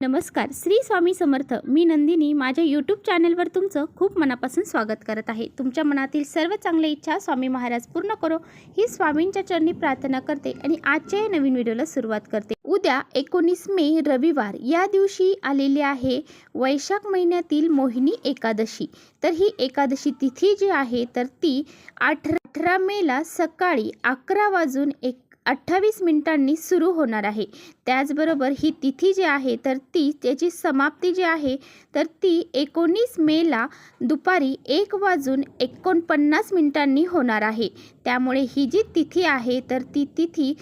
नमस्कार श्री स्वामी समर्थ. मी नंदिनी. माझ्या यूट्यूब चॅनलवर तुमचं खूप मनापासून स्वागत करत आहे. तुमच्या मनातील सर्व चांगल्या इच्छा स्वामी महाराज पूर्ण करो. ही स्वामींच्या चरणी प्रार्थना करते आणि आजच्या या नवीन व्हिडिओला सुरुवात करते. उद्या एकोणीस मे रविवार. या दिवशी आलेली आहे वैशाख महिन्यातील मोहिनी एकादशी. तर ही एकादशी तिथी जी आहे तर ती अठरा अठरा मेला सकाळी अकरा वाजून एक अठ्ठावीस मिनिटांनी सुरू होणार आहे. त्याचबरोबर ही तिथी जी आहे तर ती त्याची समाप्ती जी आहे तर ती एकोणीस मेला दुपारी एक वाजून एकोणपन्नास मिनिटांनी होणार आहे. त्यामुळे ही जी तिथी आहे तर ती तिथी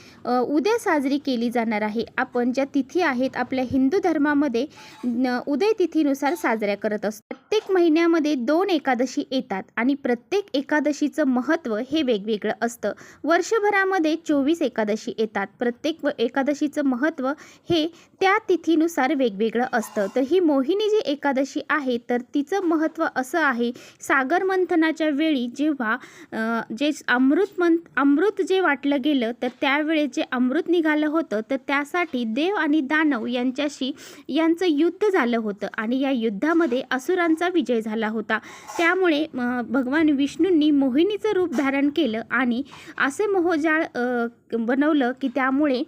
उद्या साजरी केली जाणार आहे. आपण ज्या तिथी आहेत आपल्या हिंदू धर्मामध्ये न- उदय तिथीनुसार साजऱ्या करत असतो. प्रत्येक महिन्यामध्ये दोन एकादशी येतात आणि प्रत्येक एकादशीचं महत्त्व हे वेगवेगळं असतं. वर्षभरामध्ये चोवीस एकादशी येतात. प्रत्येक व एकादशीचं महत्त्व हे त्या तिथीनुसार वेगवेगळं असतं. तर ही मोहिनी जी एकादशी आहे तर तिचं महत्त्व असं आहे सागर मंथनाच्या वेळी जेव्हा जे अमृत मं अमृत जे वाटलं गेलं तर त्यावेळेस जे अमृत निघालं होतं तर त्यासाठी देव आणि दानव यांच्याशी यांचं युद्ध झालं होतं आणि या युद्धामध्ये असुरांचा विजय झाला होता. त्यामुळे भगवान विष्णूंनी मोहिनीचं रूप धारण केलं आणि असे मोहजाळ बनवलं की त्यामुळे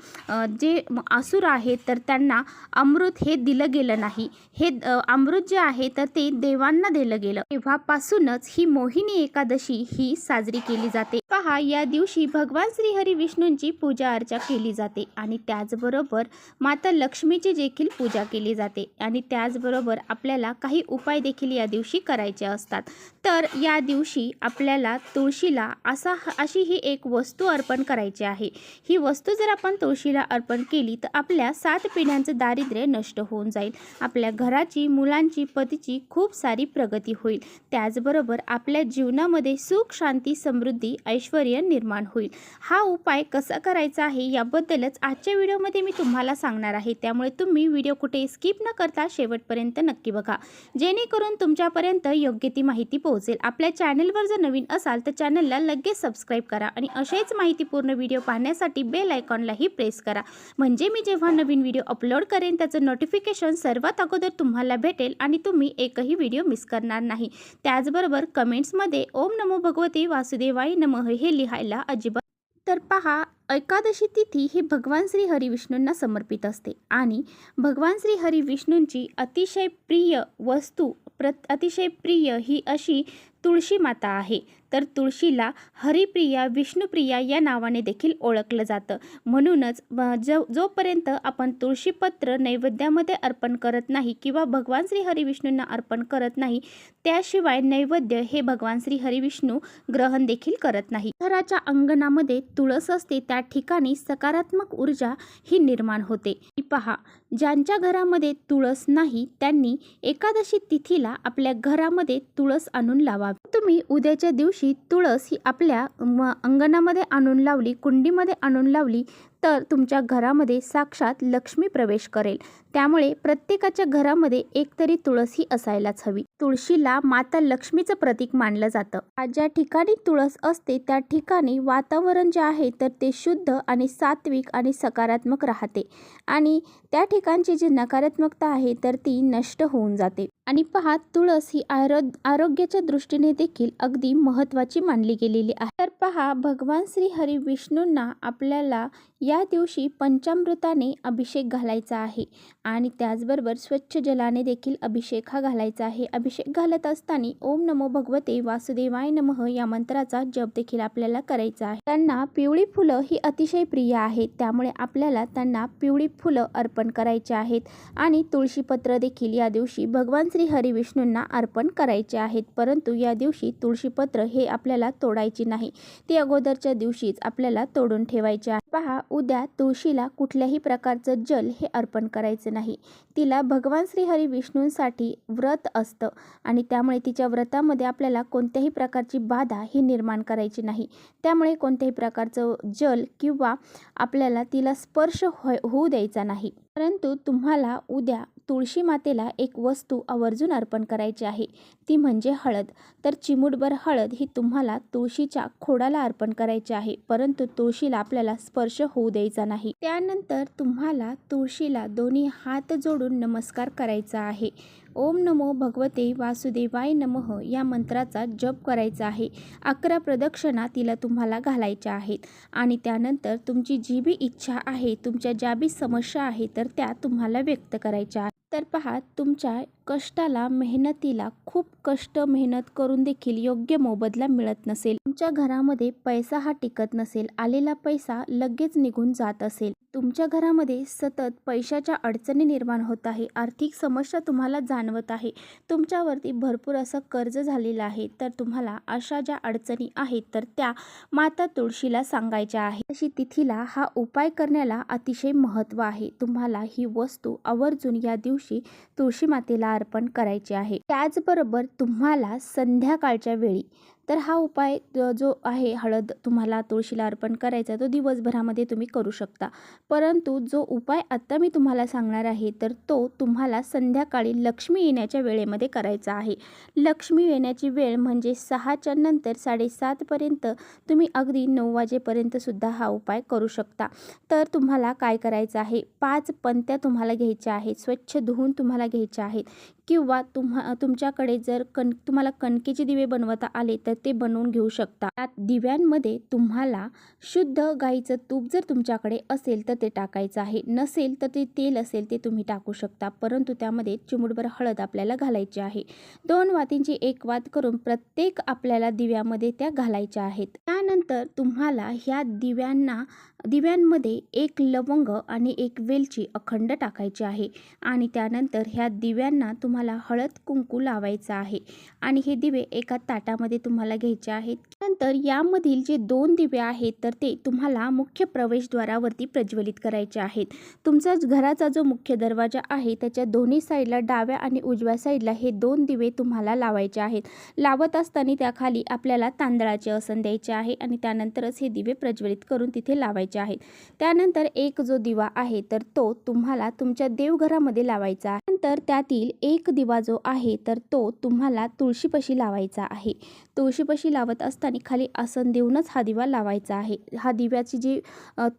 जे म- असुर आहेत तर त्यांना अमृत हे दिलं गेलं नाही. हे अमृत जे आहे तर ते देवांना दिलं गेलं. तेव्हापासूनच ही मोहिनी एकादशी ही साजरी केली जाते. पहा या दिवशी भगवान श्रीहरी विष्णूंची पूजा अर्चा केली जाते आणि त्याचबरोबर माता लक्ष्मीची देखील पूजा केली जाते आणि त्याचबरोबर आपल्याला काही उपाय देखील या दिवशी करायचे असतात. तर या दिवशी आपल्याला तुळशीला असा अशी ही एक वस्तू अर्पण करायची आहे. ही वस्तू जर आपण तुळशीला अर्पण केली तर आपल्या सात पिढ्यांचं दारिद्र्य नष्ट होऊन जाईल. आपल्या घराची मुलांची पतीची खूप सारी प्रगती होईल. त्याचबरोबर आपल्या जीवनामध्ये सुख शांती समृद्धी ऐश्वर निर्माण होईल. हा उपाय कसा करायचा आहे याबद्दलच आजच्या व्हिडिओमध्ये मी तुम्हाला सांगणार आहे. त्यामुळे तुम्ही व्हिडिओ कुठे स्किप न करता शेवटपर्यंत नक्की बघा. जेणेकरून तुमच्यापर्यंत योग्य ती माहिती पोहोचेल. आपल्या चॅनलवर जर नवीन असाल तर चॅनलला लगेच सबस्क्राईब करा आणि असेच माहितीपूर्ण व्हिडिओ पाहण्यासाठी बेल आयकॉनलाही प्रेस करा. म्हणजे मी जेव्हा नवीन व्हिडिओ अपलोड करेन त्याचं नोटिफिकेशन सर्वात अगोदर तुम्हाला भेटेल आणि तुम्ही एकही व्हिडिओ मिस करणार नाही. त्याचबरोबर कमेंट्समध्ये ओम नमो भगवते वासुदेवाय नमः हे लिहायला अजिबात तर पहा एकादशी तिथी ही भगवान श्री हरिविष्णूंना समर्पित असते. आणि भगवान श्री हरिविष्णूंची अतिशय प्रिय वस्तू प्रत अतिशय प्रिय ही अशी तुळशी माता आहे. तर तुळशीला हरिप्रिया विष्णुप्रिया या नावाने देखील ओळखलं जातं. म्हणूनच जो जोपर्यंत आपण तुळशीपत्र नैवेद्यामध्ये अर्पण करत नाही किंवा भगवान श्री हरिविष्णूंना अर्पण करत नाही त्याशिवाय नैवेद्य हे भगवान श्री हरिविष्णू ग्रहण देखील करत नाही. घराच्या अंगणामध्ये तुळस असते त्या ठिकाणी सकारात्मक ऊर्जा ही निर्माण होते. पहा ज्यांच्या घरामध्ये तुळस नाही त्यांनी एकादशी तिथीला आपल्या घरामध्ये तुळस आणून लावावी. तुम्ही उद्याच्या दिवशी तुळस ही आपल्या म- अंगणामध्ये आणून लावली कुंडीमध्ये आणून लावली तर तुमच्या घरामध्ये साक्षात लक्ष्मी प्रवेश करेल. त्यामुळे प्रत्येकाच्या घरामध्ये एकतरी तुळस ही असायलाच हवी. तुळशीला माता लक्ष्मीचं प्रतीक मानलं जातं. ज्या ठिकाणी तुळस असते त्या ठिकाणी वातावरण जे आहे तर ते शुद्ध आणि सात्विक आणि सकारात्मक राहते. आणि त्या ठिकाणची जी नकारात्मकता आहे तर ती नष्ट होऊन जाते. आणि पहा तुळस ही आरो आरोग्याच्या दृष्टीने देखील अगदी महत्त्वाची मानली गेलेली आहे. तर पहा भगवान श्री हरी विष्णूंना आपल्याला या दिवशी पंचामृताने अभिषेक घालायचा आहे आणि त्याचबरोबर स्वच्छ जलाने देखील अभिषेक हा घालायचा आहे. अभिषेक घालत असताना ओम नमो भगवते वासुदेवाय नमः या मंत्राचा जप देखील आपल्याला करायचा आहे. त्यांना पिवळी फुलं ही अतिशय प्रिय आहेत त्यामुळे आपल्याला त्यांना पिवळी फुलं अर्पण करायची आहेत. आणि तुळशीपत्र देखील या दिवशी भगवान श्री हरिविष्णूंना अर्पण करायचे आहेत. परंतु या दिवशी तुळशीपत्र हे आपल्याला तोडायची नाही. ती अगोदरच्या दिवशीच आपल्याला तोडून ठेवायचे आहे. पहा उद्या तुळशीला कुठल्याही प्रकारचं जल हे अर्पण करायचं नाही. तिला भगवान श्री हरी विष्णूंसाठी व्रत असतं आणि त्यामुळे तिच्या व्रतामध्ये आपल्याला कोणत्याही प्रकारची बाधा ही निर्माण करायची नाही. त्यामुळे कोणत्याही प्रकारचं जल किंवा आपल्याला तिला स्पर्श हो होऊ द्यायचा नाही. परंतु तुम्हाला उद्या तुळशी मातेला एक वस्तू आवर्जून अर्पण करायची आहे. ती म्हणजे हळद. तर चिमूटभर हळद ही तुम्हाला तुळशीच्या खोडाला अर्पण करायची आहे. परंतु तुळशीला आपल्याला स्पर्श होऊ द्यायचा नाही. त्यानंतर तुम्हाला तुळशीला दोन्ही हात जोडून नमस्कार करायचा आहे. ओम नमो भगवते वासुदेवाय नमः या मंत्राचा जप करायचा आहे. अकरा प्रदक्षिणा तिला तुम्हाला घालायच्या आहेत. आणि त्यानंतर तुमची जी बी इच्छा आहे तुमच्या ज्या बी समस्या आहे तर त्या तुम्हाला व्यक्त करायच्या तर पहा तुमच्या कष्टाला मेहनतीला खूप कष्ट मेहनत करून देखील योग्य मोबदला मिळत नसेल. तुमच्या घरामध्ये पैसा हा टिकत नसेल आलेला पैसा लगेच निघून जात असेल. तुमच्या घरामध्ये सतत पैशाच्या अडचणी निर्माण होत आहे आर्थिक समस्या तुम्हाला जाणवत आहे. तुमच्यावरती भरपूर असं कर्ज झालेलं आहे तर तुम्हाला अशा ज्या अडचणी आहेत तर त्या माता तुळशीला सांगायच्या आहे तशी तिथीला हा उपाय करण्याला अतिशय महत्त्व आहे. तुम्हाला ही वस्तू आवर्जून या दिवशी तुळशी मातेला अर्पण करायचे आहे. त्याचबरोबर तुम्हाला संध्याकाळच्या वेळी तर हा उपाय जो आहे हळद तुम्हाला तुळशीला अर्पण करायचा तो दिवसभरामध्ये तुम्ही करू शकता. परंतु जो उपाय आत्ता मी तुम्हाला सांगणार आहे तर तो तुम्हाला संध्याकाळी लक्ष्मी येण्याच्या वेळेमध्ये करायचा आहे. लक्ष्मी येण्याची वेळ म्हणजे सहाच्या नंतर साडेसातपर्यंत तुम्ही अगदी नऊ वाजेपर्यंतसुद्धा हा उपाय करू शकता. तर तुम्हाला काय करायचं आहे पाच पंत्या तुम्हाला घ्यायच्या आहेत स्वच्छ धुवून तुम्हाला घ्यायच्या आहेत. किंवा तुम्हा तुमच्याकडे जर कण तुम्हाला कणकेचे दिवे बनवता आले तर ते बनवून घेऊ शकता. त्यात दिव्यांमध्ये तुम्हाला शुद्ध गाईचं तूप जर तुमच्याकडे असेल तर ते टाकायचं आहे. नसेल तर ते तेल असेल ते तुम्ही टाकू शकता. परंतु त्यामध्ये चिमुटभर हळद आपल्याला घालायची आहे. दोन वातींची एक वात करून प्रत्येक आपल्याला दिव्यामध्ये त्या घालायच्या आहेत. त्यानंतर तुम्हाला ह्या दिव्यांना दिव्यांमध्ये एक लवंग आणि एक वेलची अखंड टाकायची आहे. आणि त्यानंतर ह्या दिव्यांना तुम्हाला तुम्हाला हळद कुंकू लावायचं आहे. आणि हे दिवे एका ताटामध्ये तुम्हाला घ्यायचे आहेत. नंतर यामधील जे दोन दिवे आहेत तर ते तुम्हाला मुख्य प्रवेशद्वारावरती प्रज्वलित करायचे आहेत. तुमचा घराचा जो मुख्य दरवाजा आहे त्याच्या दोन्ही साईडला डाव्या आणि उजव्या साईडला हे दोन दिवे तुम्हाला लावायचे आहेत. लावत असताना त्याखाली आपल्याला तांदळाचे आसन द्यायचे आहे आणि त्यानंतरच हे दिवे प्रज्वलित करून तिथे लावायचे आहेत. त्यानंतर एक जो दिवा आहे तर तो तुम्हाला तुमच्या देवघरामध्ये लावायचा आहे. नंतर त्यातील एक दिवा जो आहे तर तो तुम्हाला तुळशीपाशी लावायचा आहे. तुळशीपाशी लावत असताना खाली आसन देऊनच हा दिवा लावायचा आहे. हा दिव्याची जी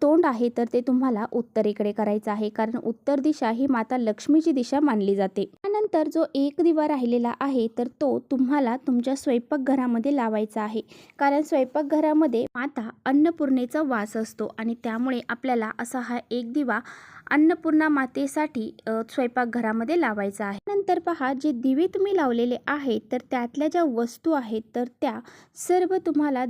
तोंड आहे तर ते तुम्हाला उत्तरेकडे करायचं आहे. कारण उत्तर दिशा ही माता लक्ष्मीची दिशा मानली जाते. त्यानंतर जो एक दिवा राहिलेला आहे तर तो तुम्हाला तुमच्या स्वयंपाकघरामध्ये लावायचा आहे. कारण स्वयंपाकघरामध्ये माता अन्नपूर्णेचा वास असतो आणि त्यामुळे आपल्याला असा हा एक दिवा अन्नपूर्णा मातेसाठी स्वयंपाकघरामध्ये लावायचा आहे. नंतर पहा जे दिवे तुम्ही लावलेले आहेत तर त्यातल्या ज्या वस्तू आहेत तर त्या सर्व तुम्हाला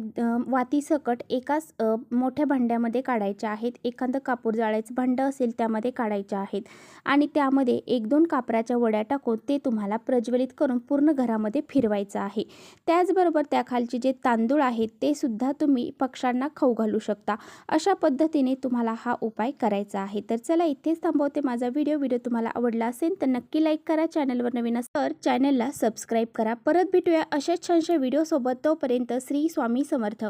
वातीसकट एकाच मोठ्या भांड्यामध्ये काढायच्या आहेत. एखादं कापूर जाळायचं भांडं असेल त्यामध्ये काढायच्या आहेत. आणि त्यामध्ये एक दोन कापराच्या वड्या टाकून ते तुम्हाला प्रज्वलित करून पूर्ण घरामध्ये फिरवायचं आहे. त्याचबरोबर त्याखालचे जे तांदूळ आहेत ते सुद्धा तुम्ही पक्ष्यांना खाऊ घालू शकता. अशा पद्धतीने तुम्हाला हा उपाय करायचा आहे. तर चला इथेच थांबवते. माझा व्हिडिओ व्हिडिओ तुम्हाला आवडला असेल तर नक्की लाईक करा. चॅनलवर नवीन तर चॅनलला सबस्क्राईब करा. परत भेटूया अशाच छानशा व्हिडिओसोबत तोपर्यंत श्री स्वामी समर्थ.